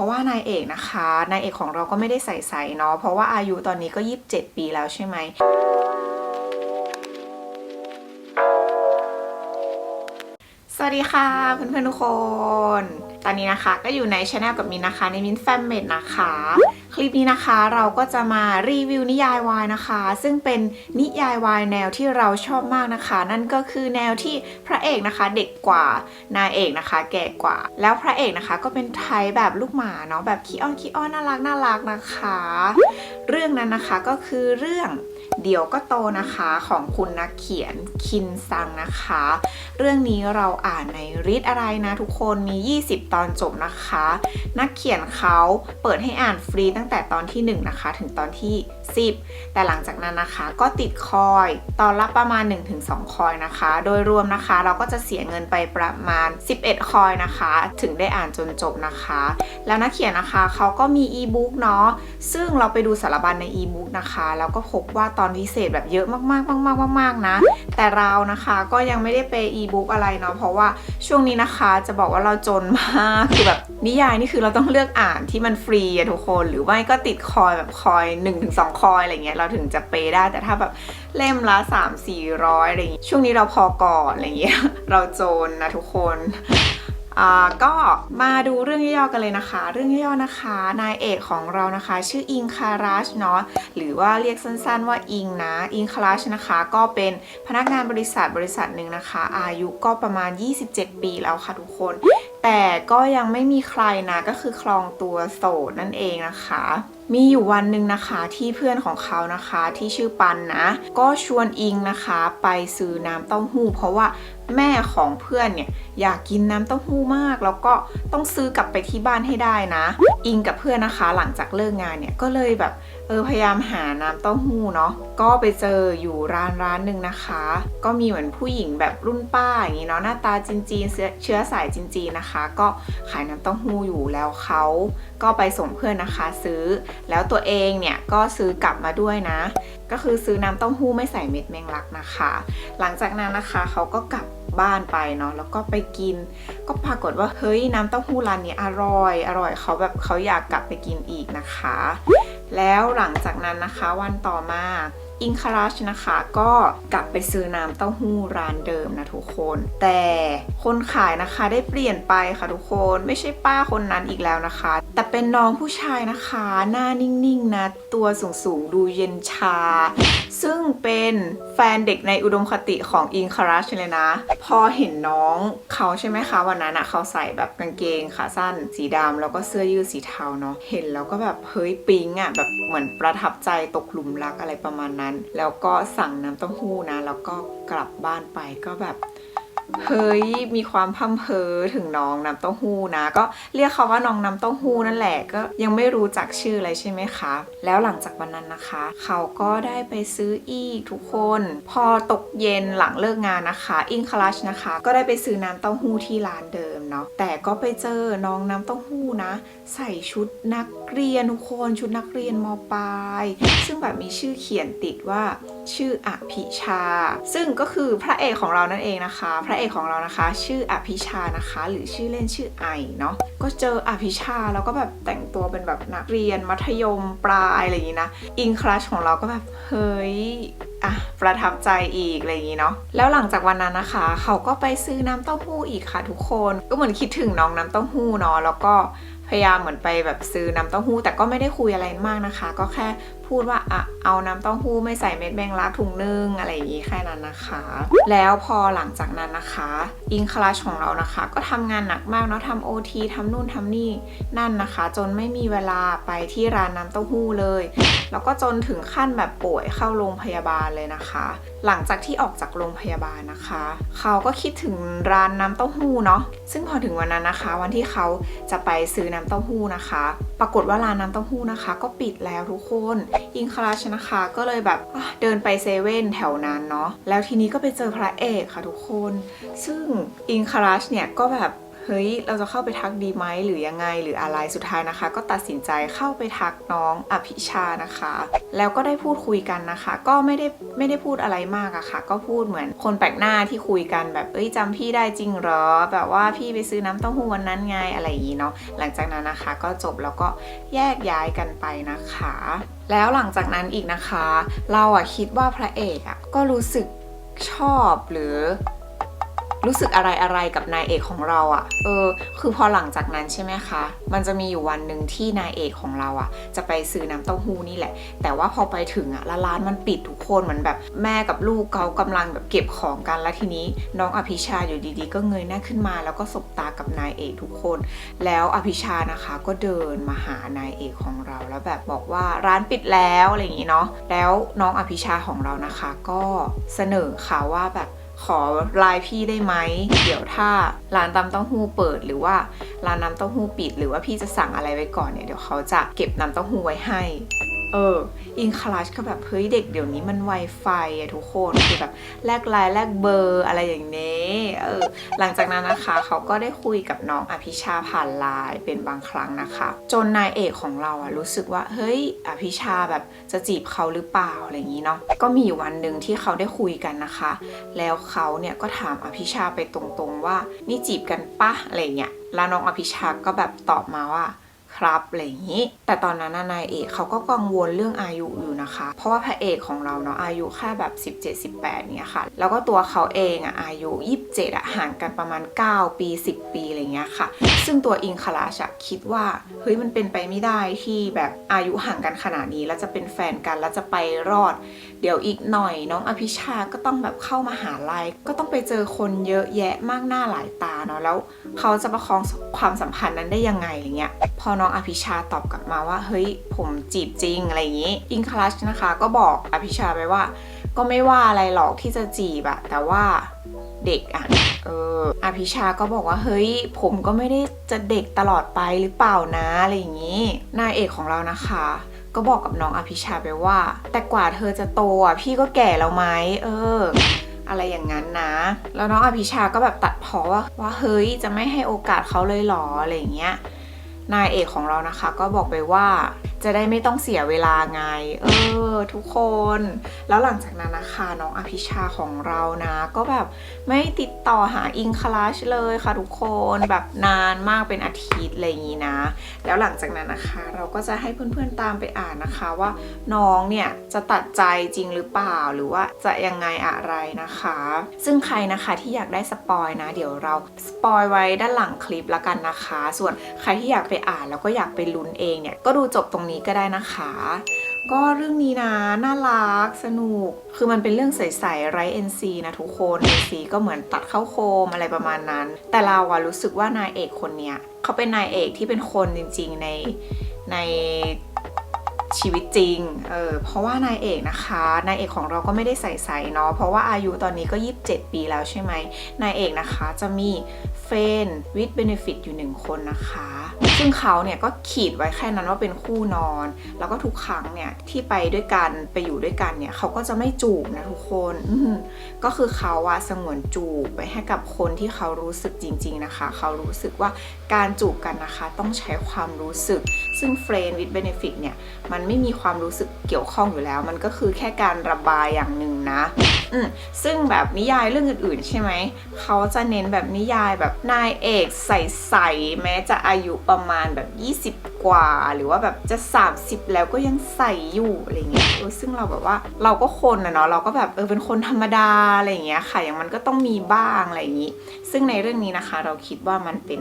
ราะว่านายเอกนะคะนายเอกของเราก็ไม่ได้ใส่ใส่เนาะเพราะว่าอายุตอนนี้ก็27ปีแล้วใช่ไหมสวัสดีค่ะเพื่อนๆทุกคน ตอนนี้นะคะก็อยู่ในช anel กับมินนะคะในมินแฟมเมดนะคะ คลิปนี้นะคะเราก็จะมารีวิวนิยายวายนะคะ ซึ่งเป็นนิยายวายแนวที่เราชอบมากนะคะ นั่นก็คือแนวที่พระเอกนะคะเด็กกว่านายเอกนะคะ แก่กว่า แล้วพระเอกนะคะก็เป็นไทยแบบลูกหมาเนาะแบบขี้อ้อนขี้อ้อนน่ารักน่ารักนะคะ เรื่องนั้นนะคะก็คือเรื่อง เดี๋ยวก็โตนะคะของคุณนักเขียนคินซังนะคะ เรื่องนี้เราอ่านในริดอะไรนะทุกคนมี 20 ตอนจบนะคะ นักเขียนเขาเปิดให้อ่านฟรีตั้งแต่ตอนที่ 1 นะคะ ถึงตอนที่ 10แต่หลังจากนั้นนะคะก็ติดคอย ตอนละประมาณ 1-2 คอยนะคะ โดยรวมนะคะเราก็จะเสียเงินไปประมาณ 11 คอยนะคะ ถึงได้อ่านจนจบนะคะ แล้วนักเขียนนะคะเขาก็มีอีบุ๊กเนาะซึ่งเราไปดูสารบัญในอีบุ๊กนะคะแล้วก็พบว่าตอนพิเศษแบบเยอะมากๆมากๆมากๆนะ แต่เรานะคะก็ยังไม่ได้ไปอีบุ๊กอะไรเนาะเพราะว่าช่วงนี้นะคะจะบอกว่าเราจนมากคือแบบนิยายนี่คือเราต้องเลือกอ่านที่มันฟรีอะทุกคน หรือไม่ก็ติดคอยแบบคอย 1-2คอยอะไรเงี้ยเราถึงจะเปย์ได้แต่ถ้าแบบเล่มละ 3-400อะไรอย่างงี้ช่วงนี้เราพอก่อนอะไรเงี้ยเราโจนนะทุกคนอ่าก็มาดูเรื่องย่อๆกันเลยนะคะ เรื่องย่อๆนะคะ นายเอกของเรานะคะ ชื่ออิงคาราชเนาะหรือว่าเรียกสั้นๆว่าอิงนะอิงคาราชนะคะ ก็เป็นพนักงานบริษัทบริษัทหนึ่งนะคะ อายุก็ประมาณ 27 ปีแล้วค่ะทุกคน แต่ก็ยังไม่มีใครนะก็คือคลองตัวโสดนั่นเองนะคะ มีอยู่วันหนึ่งนะคะที่เพื่อนของเขานะคะที่ชื่อปันนะ ก็ชวนอิงนะคะไปซื้อน้ำเต้าหู้ เพราะว่าแม่ของเพื่อนเนี่ยอยากกินน้ำเต้าหู้มาก แล้วก็ต้องซื้อกลับไปที่บ้านให้ได้นะ อิงกับเพื่อนนะคะ หลังจากเลิกงานเนี่ยก็เลยแบบ เออพยายามหาน้ำเต้าหู้เนาะก็ไปเจออยู่ร้านร้านหนึ่งนะคะ ก็มีเหมือนผู้หญิงแบบรุ่นป้าอย่างนี้เนาะหน้าตาจีนๆเชื้อเชื้อสายจีนๆนะคะ ก็ขายน้ำเต้าหู้อยู่แล้วเขาก็ไปส่งเพื่อนนะคะซื้อ แล้วตัวเองเนี่ยก็ซื้อกลับมาด้วยนะ ก็คือซื้อน้ำเต้าหู้ไม่ใส่เม็ดแมงลักนะคะ หลังจากนั้นนะคะเขาก็กลับบ้านไปเนาะแล้วก็ไปกิน ก็ปรากฏว่าเฮ้ยน้ำเต้าหู้ร้านนี้อร่อย อร่อยเขาแบบเขาอยากกลับไปกินอีกนะคะ แล้วหลังจากนั้นนะคะวันต่อมา อิงคาราชนะคะ ก็กลับไปซื้อน้ำเต้าหู้ร้านเดิมนะทุกคน แต่คนขายนะคะได้เปลี่ยนไปค่ะทุกคนไม่ใช่ป้าคนนั้นอีกแล้วนะคะ แต่เป็นน้องผู้ชายนะคะ หน้านิ่งๆนะตัวสูงๆดูเย็นชา ซึ่งเป็นแฟนเด็กในอุดมคติของอิงคาราชเลยนะ พอเห็นน้องเขาใช่ไหมคะวันนั้นอะเขาใส่แบบกางเกงขาสั้น สีดำแล้วก็เสื้อยืดสีเทาเนาะเห็นแล้วก็แบบเฮ้ยปิ๊งอะแบบเหมือนประทับใจตกหลุมรักอะไรประมาณนั้นแล้วก็สั่งน้ำเต้าหู้นะ แล้วก็กลับบ้านไปก็แบบ เฮ้ยมีความพัมเพอถึงน้องน้ำเต้าหู้นะ ก็เรียกเขาว่าน้องน้ำเต้าหู้นั่นแหละก็ยังไม่รู้จักชื่ออะไรใช่ไหมคะ แล้วหลังจากวันนั้นนะคะ เขาก็ได้ไปซื้ออีกทุกคน พอตกเย็นหลังเลิกงานนะคะ อิงคลัชนะคะ ก็ได้ไปซื้อน้ำเต้าหู้ที่ร้านเดิมเนาะแต่ก็ไปเจอน้องน้ำเต้าหู้นะ ใส่ชุดนักเรียนทุกคนชุดนักเรียนมปลาย ซึ่งแบบมีชื่อเขียนติดว่าชื่ออภิชา ซึ่งก็คือพระเอกของเรานั่นเองนะคะ พระเอกของเรานะคะ ชื่ออภิชานะคะ หรือชื่อเล่นชื่อไอเนาะก็เจออภิชาแล้วก็แบบแต่งตัวเป็นแบบนักเรียนมัธยมปลายอะไรอย่างนี้นะอิงคลัชของเราก็แบบเฮ้ยอะประทับใจอีกอะไรอย่างนี้เนาะแล้วหลังจากวันนั้นนะคะ เขาก็ไปซื้อน้ำเต้าหู้อีกค่ะทุกคนก็เหมือนคิดถึงน้องน้ำเต้าหู้เนาะแล้วก็ พยายามเหมือนไปแบบซื้อน้ำเต้าหู้ แต่ก็ไม่ได้คุยอะไรมากนะคะ ก็แค่พูดว่าอะเอาน้ำเต้าหู้ไม่ใส่เม็ดแมงลักถุงนึงอะไรอย่างนี้แค่นั้นนะคะ แล้วพอหลังจากนั้นนะคะ อิงคลาชของเรานะคะ ก็ทำงานหนักมากเนาะทำโอทีทำนู่นทำนี่นั่นนะคะ จนไม่มีเวลาไปที่ร้านน้ำเต้าหู้เลย แล้วก็จนถึงขั้นแบบป่วยเข้าโรงพยาบาลเลยนะคะ หลังจากที่ออกจากโรงพยาบาลนะคะ เขาก็คิดถึงร้านน้ำเต้าหู้เนาะซึ่งพอถึงวันนั้นนะคะ วันที่เขาจะไปซื้อน้ำน้ำเต้าหู้นะคะ ปรากฏว่าร้านน้ำเต้าหู้นะคะ ก็ปิดแล้วทุกคน อิงคลาชนะคะก็เลยแบบเดินไปเซเว่นแถวนั้นเนาะแล้วทีนี้ก็ไปเจอพระเอกค่ะทุกคน ซึ่งอิงคลาชเนี่ยก็แบบ ฮ้ยเราจะเข้าไปทักดีไหมหรือยังไงหรืออะไรสุดท้ายนะคะ ก็ตัดสินใจเข้าไปทักน้องอภิชานะคะ แล้วก็ได้พูดคุยกันนะคะ ก็ไม่ได้ไม่ได้พูดอะไรมากอะค่ะ ก็พูดเหมือนคนแปลกหน้าที่คุยกันแบบเอ้ยจำพี่ได้จริงเหรอ แบบว่าพี่ไปซื้อน้ำเต้าหู้วันนั้นไงอะไรอย่างนี้เนาะหลังจากนั้นนะคะ ก็จบแล้วก็แยกย้ายกันไปนะคะ แล้วหลังจากนั้นอีกนะคะ เราอะคิดว่าพระเอกอะก็รู้สึกชอบหรือ รู้สึกอะไรอะไรกับนายเอกของเราอะ่ะ เออ คือพอหลังจากนั้นใช่ไหมคะ มันจะมีอยู่วันหนึ่งที่นายเอกของเราอะ่ะ จะไปซื้อน้ำเต้าหู้นี่แหละ แต่ว่าพอไปถึงอะ่ะล้วร้านมันปิดทุกคนเหมือนแบบแม่กับลูกเขากำลังแบบเก็บของกันแล้วทีนี้น้องอภิชาอยู่ดีๆ ก็เงยหน้าขึ้นมา แล้วก็สบตากับนายเอกทุกคน แล้วอภิชานะคะก็เดินมาหานายเอกของเราแล้วแบบบอกว่าร้านปิดแล้วอะไรอย่างนี้เนาะ แล้วน้องอภิชาของเรานะคะ ก็เสนอค่ะว่าแบบ ขอไลน์พี่ได้ไหม เดี๋ยวถ้าร้านตำเต้าหู้เปิด หรือว่าร้านน้ำเต้าหู้ปิด หรือว่าพี่จะสั่งอะไรไว้ก่อนเนี่ยเดี๋ยวเขาจะเก็บน้ำเต้าหู้ไว้ให้ เอออิงคลาชก็แบบเฮ้ยเด็กเดี๋ยวนี้มันไวไฟอะทุกคนคือแบบแลกไลน์แลกเบอร์อะไรอย่างนี้เออหลังจากนั้นนะคะเขาก็ได้คุยกับน้องอภิชาผ่านไลน์เป็นบางครั้งนะคะ จนนายเอกของเราอะรู้สึกว่าเฮ้ยอภิชาแบบจะจีบเขาหรือเปล่าอะไรอย่างนี้เนาะก็มีวันหนึ่งที่เขาได้คุยกันนะคะ แล้วเขาเนี่ยก็ถามอภิชาไปตรงๆว่านี่จีบกันปะอะไรเงี้ยแล้วน้องอภิชาก็แบบตอบมาว่า ครับอะไรอย่างนี้ แต่ตอนนั้นนายเอกเขาก็กังวลเรื่องอายุอยู่นะคะ เพราะว่าพระเอกของเราเนาะอายุแค่แบบ 17 18เนี่ยค่ะ แล้วก็ตัวเขาเองอะอายุ 27อะห่างกันประมาณ 9 ปี 10 ปีอะไรเงี้ยค่ะ ซึ่งตัวอิงคลาชะคิดว่าเฮ้ยมันเป็นไปไม่ได้ที่แบบอายุห่างกันขนาดนี้แล้วจะเป็นแฟนกันแล้วจะไปรอด เดี๋ยวอีกหน่อยน้องอภิชาก็ต้องแบบเข้ามาหาลัยก็ต้องไปเจอคนเยอะแยะมากหน้าหลายตาเนาะแล้วเขาจะประคองความสัมพันธ์นั้นได้ยังไงอะไรเงี้ยพอน้องอภิชาตอบกลับมาว่า เฮ้ยผมจีบจริงอะไรอย่างนี้ อิงคลัชนะคะ ก็บอกอภิชาไปว่า ก็ไม่ว่าอะไรหรอกที่จะจีบอะแต่ว่าเด็กอะเอออภิชาก็บอกว่าเฮ้ย ผมก็ไม่ได้จะเด็กตลอดไปหรือเปล่านะอะไรอย่างนี้นายเอกของเรานะคะ ก็บอกกับน้องอภิชาไปว่า แต่กว่าเธอจะโตอะพี่ก็แก่แล้วไหมเออ อะไรอย่างนั้นนะ แล้วน้องอภิชาก็แบบตัดเพอว่าว่าเฮ้ยจะไม่ให้โอกาสเขาเลยหรออะไรอย่างเงี้ยนายเอกของเรานะคะ ก็บอกไปว่า จะได้ไม่ต้องเสียเวลาไง เออ ทุกคน แล้วหลังจากนั้นนะคะน้องอภิชาของเรานะ ก็แบบไม่ติดต่อหาอิงคลาชเลยค่ะทุกคนแบบนานมากเป็นอาทิตย์อะไรอย่างนี้นะ แล้วหลังจากนั้นนะคะ เราก็จะให้เพื่อนๆตามไปอ่านนะคะว่าน้องเนี่ยจะตัดใจจริงหรือเปล่าหรือว่าจะยังไงอะไรนะคะ ซึ่งใครนะคะที่อยากได้สปอยนะ เดี๋ยวเราสปอยไว้ด้านหลังคลิปละกันนะคะ ส่วนใครที่อยากไปอ่านแล้วก็อยากไปลุ้นเองเนี่ยก็ดูจบตรงนี้ก็ได้นะคะ ก็เรื่องนี้นะน่ารักสนุก คือมันเป็นเรื่องใสๆไร้ NC นซีนะทุกคน NC ก็เหมือนตัดเข้าโคมอะไรประมาณนั้น แต่เราอะรู้สึกว่านายเอกคนเนี้ยเขาเป็นนายเอกที่เป็นคนจริง ๆ ในในชีวิตจริง เออ เพราะว่านายเอกนะคะ นายเอกของเราก็ไม่ได้ใสๆเนาะ เพราะว่าอายุตอนนี้ก็ 27 ปีแล้วใช่ไหม นายเอกนะคะจะมีเฟนวิดเบเนฟิตอยู่หนึ่งคนนะคะ ซึ่งเขาเนี่ยก็ขีดไว้แค่นั้นว่าเป็นคู่นอน แล้วก็ทุกครั้งเนี่ยที่ไปด้วยกันไปอยู่ด้วยกันเนี่ยเขาก็จะไม่จูบนะทุกคนก็คือเขาอะสงวนจูบไว้ให้กับคนที่เขารู้สึกจริง ๆนะคะ เขารู้สึกว่าการจูบกันนะคะ ต้องใช้ความรู้สึก ซึ่งเฟรนวิดเบเนฟิตเนี่ยมันไม่มีความรู้สึกเกี่ยวข้องอยู่แล้ว มันก็คือแค่การระบายอย่างหนึ่งนะอืมซึ่งแบบนิยายเรื่องอื่นๆ ใช่ไหมเขาจะเน้นแบบนิยายแบบนายเอกใสๆแม้จะอายุประมาณแบบ 20 กว่า หรือว่าแบบจะ 30 แล้วก็ยังใส่อยู่อะไรเงี้ยเออซึ่งเราแบบว่าเราก็คนนะเนาะเราก็แบบเออเป็นคนธรรมดาอะไรเงี้ยค่ะอย่างมันก็ต้องมีบ้างอะไรอย่างงี้ ซึ่งในเรื่องนี้นะคะ เราคิดว่ามันเป็น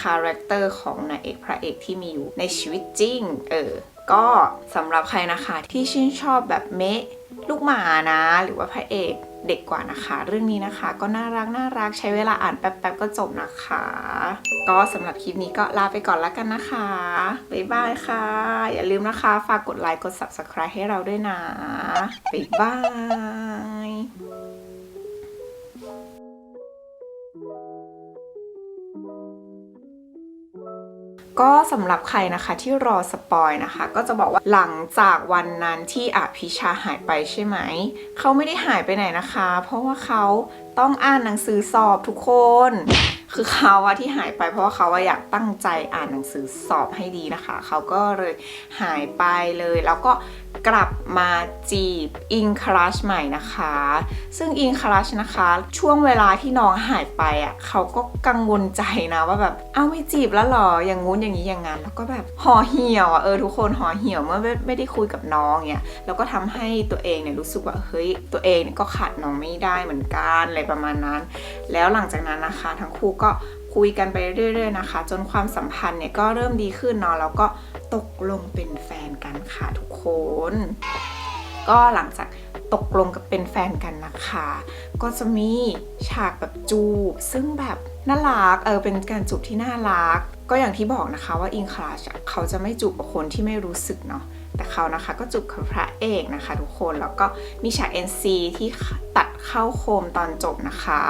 คาแรคเตอร์ของนายเอกพระเอกที่มีอยู่ในชีวิตจริง เออก็สำหรับใครนะคะที่ชื่นชอบแบบเมะลูกหมานะ หรือว่าพระเอก เด็กกว่านะคะ เรื่องนี้นะคะ ก็น่ารักน่ารักใช้เวลาอ่านแป๊บๆก็จบนะคะ ก็สำหรับคลิปนี้ก็ลาไปก่อนแล้วกันนะคะบ๊ายบายค่ะ อย่าลืมนะคะ ฝากกดไลค์กด subscribe ให้เราด้วยนะบ๊ายบาย ก็สำหรับใครนะคะที่รอสปอยนะคะ ก็จะบอกว่าหลังจากวันนั้นที่อภิชาหายไปใช่ไหม เขาไม่ได้หายไปไหนนะคะ เพราะว่าเขาต้องอ่านหนังสือสอบทุกคน คือเขาอะที่หายไปเพราะว่าเขาอะอยากตั้งใจอ่านหนังสือสอบให้ดีนะคะ เขาก็เลยหายไปเลยแล้วก็ กลับมาจีบอิงคลัชใหม่นะคะ ซึ่งอิงคลัชนะคะ ช่วงเวลาที่น้องหายไปอะเขาก็กังวลใจนะว่าแบบเอ้าไม่จีบแล้วหรออย่างงู้นอย่างนี้อย่างงั้นแล้วก็แบบห่อเหี่ยวอะเออทุกคนห่อเหี่ยวเมื่อไม่ไม่ได้คุยกับน้องเนี่ยแล้วก็ทำให้ตัวเองเนี่ยรู้สึกว่าเฮ้ยตัวเองเนี่ยก็ขาดน้องไม่ได้เหมือนกันอะไรประมาณนั้น แล้วหลังจากนั้นนะคะ ทั้งคู่ก็ คุยกันไปเรื่อยๆนะคะ จนความสัมพันธ์เนี่ยก็เริ่มดีขึ้นเนาะแล้วก็ตกลงเป็นแฟนกันค่ะทุกคน ก็หลังจากตกลงกับเป็นแฟนกันนะคะ ก็จะมีฉากแบบจูบ ซึ่งแบบน่ารักเออเป็นการจูบที่น่ารัก ก็อย่างที่บอกนะคะว่าอิงคลาชเขาจะไม่จูบกับคนที่ไม่รู้สึกเนาะแต่เขานะคะก็จูบกับพระเอกนะคะ ทุกคนแล้วก็มีฉาก NC ที่ตัดเข้าโคมตอนจบนะคะ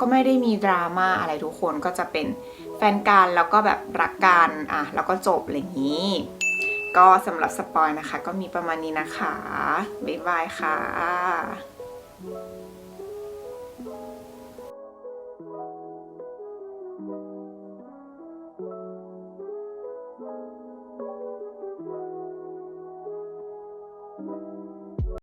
ก็ไม่ได้มีดราม่าอะไรทุกคนก็จะเป็นแฟนกันแล้วก็แบบรักกันอะแล้วก็จบอะไรอย่างนี้ ก็สำหรับสปอยนะคะ ก็มีประมาณนี้นะคะ บ๊ายบายค่ะ